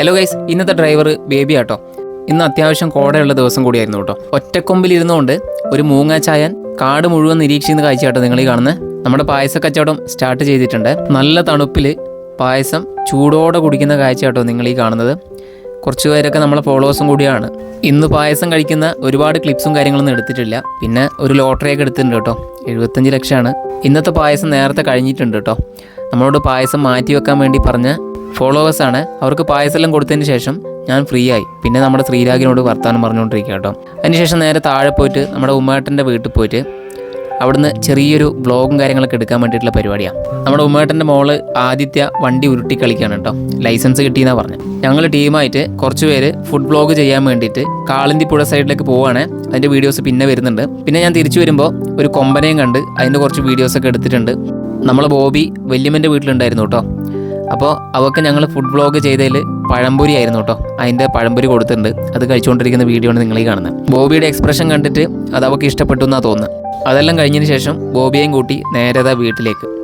Hello guys ഇന്നത്തെ driver baby auto. ഇന്ന് അത്യാവശ്യം കോടയുള്ള ദിവസം കൂടിയായിരുന്നു കേട്ടോ. ഒറ്റക്കൊമ്പിൽ ഇരുന്നുകൊണ്ട് ഒരു മൂങ്ങ ചായാൻ കാട് മുഴുവൻ നിരീക്ഷിക്കുന്ന കാഴ്ചയാട്ടോ നിങ്ങൾ ഈ കാണുന്നത് നമ്മുടെ പായസ കച്ചവടം സ്റ്റാർട്ട് ചെയ്തിട്ടുണ്ട്. നല്ല തണുപ്പിൽ പായസം ചൂടോടെ കുടിക്കുന്ന കാഴ്ചയാട്ടോ നിങ്ങൾ ഈ കാണുന്നത്. കുറച്ച് പേരൊക്കെ നമ്മളെ ഫോളോവേഴ്സും കൂടിയാണ്. ഇന്ന് പായസം കഴിക്കുന്ന ഒരുപാട് ക്ലിപ്സും കാര്യങ്ങളൊന്നും എടുത്തിട്ടില്ല. പിന്നെ ഒരു ലോട്ടറിയൊക്കെ എടുത്തിട്ടുണ്ട് കേട്ടോ. എഴുപത്തഞ്ച് ലക്ഷമാണ്. ഇന്നത്തെ പായസം നേരത്തെ കഴിഞ്ഞിട്ടുണ്ട് കേട്ടോ. നമ്മളോട് പായസം മാറ്റി വെക്കാൻ വേണ്ടി പറഞ്ഞ ഫോളോവേഴ്സാണ്. അവർക്ക് പായസെല്ലാം കൊടുത്തതിന് ശേഷം ഞാൻ ഫ്രീ ആയി പിന്നെ നമ്മുടെ ശ്രീരാഗിനോട് വർത്താനം പറഞ്ഞുകൊണ്ടിരിക്കുക കേട്ടോ. അതിനുശേഷം നേരെ താഴെ പോയിട്ട് നമ്മുടെ ഉമ്മേട്ടന്റെ വീട്ടിൽ പോയിട്ട് അവിടുന്ന് ചെറിയൊരു വ്ളോഗും കാര്യങ്ങളൊക്കെ എടുക്കാൻ വേണ്ടിയിട്ടുള്ള പരിപാടിയാണ് നമ്മുടെ ഉമ്മേട്ടന്റെ മോൾ ആദിത്യ വണ്ടി ഉരുട്ടി കളിക്കുകയാണ് കേട്ടോ. ലൈസൻസ് കിട്ടിയെന്നാണ് പറഞ്ഞത് ഞങ്ങൾ ടീമായിട്ട് കുറച്ച് പേര് ഫുഡ് വ്ളോഗ് ചെയ്യാൻ വേണ്ടിയിട്ട് കാളിന്തിപ്പുഴ സൈഡിലേക്ക് പോവുകയാണ് അതിന്റെ വീഡിയോസ് പിന്നെ വരുന്നുണ്ട്. പിന്നെ ഞാൻ തിരിച്ചു വരുമ്പോൾ ഒരു കൊമ്പനെയും കണ്ട് അതിന്റെ കുറച്ച് വീഡിയോസൊക്കെ എടുത്തിട്ടുണ്ട്. നമ്മൾ ബോബി വല്യമ്മന്റെ വീട്ടിലുണ്ടായിരുന്നു കേട്ടോ. അപ്പോൾ അവർക്ക് ഞങ്ങൾ ഫുഡ് വ്ളോഗ് ചെയ്തതിൽ പഴംപൊരി ആയിരുന്നു കേട്ടോ. അതിന്റെ പഴംപൊരി കൊടുത്തിട്ടുണ്ട്. അത് കഴിച്ചുകൊണ്ടിരിക്കുന്ന വീഡിയോ ആണ് നിങ്ങൾ ഈ കാണുന്നത് ബോബിയുടെ എക്സ്പ്രഷൻ കണ്ടിട്ട് അത് അവർക്ക് ഇഷ്ടപ്പെട്ടു എന്നാണ് തോന്നുന്നത് അതെല്ലാം കഴിഞ്ഞതിന് ശേഷം ബോബിയെയും കൂട്ടി നേരെ വീട്ടിലേക്ക്.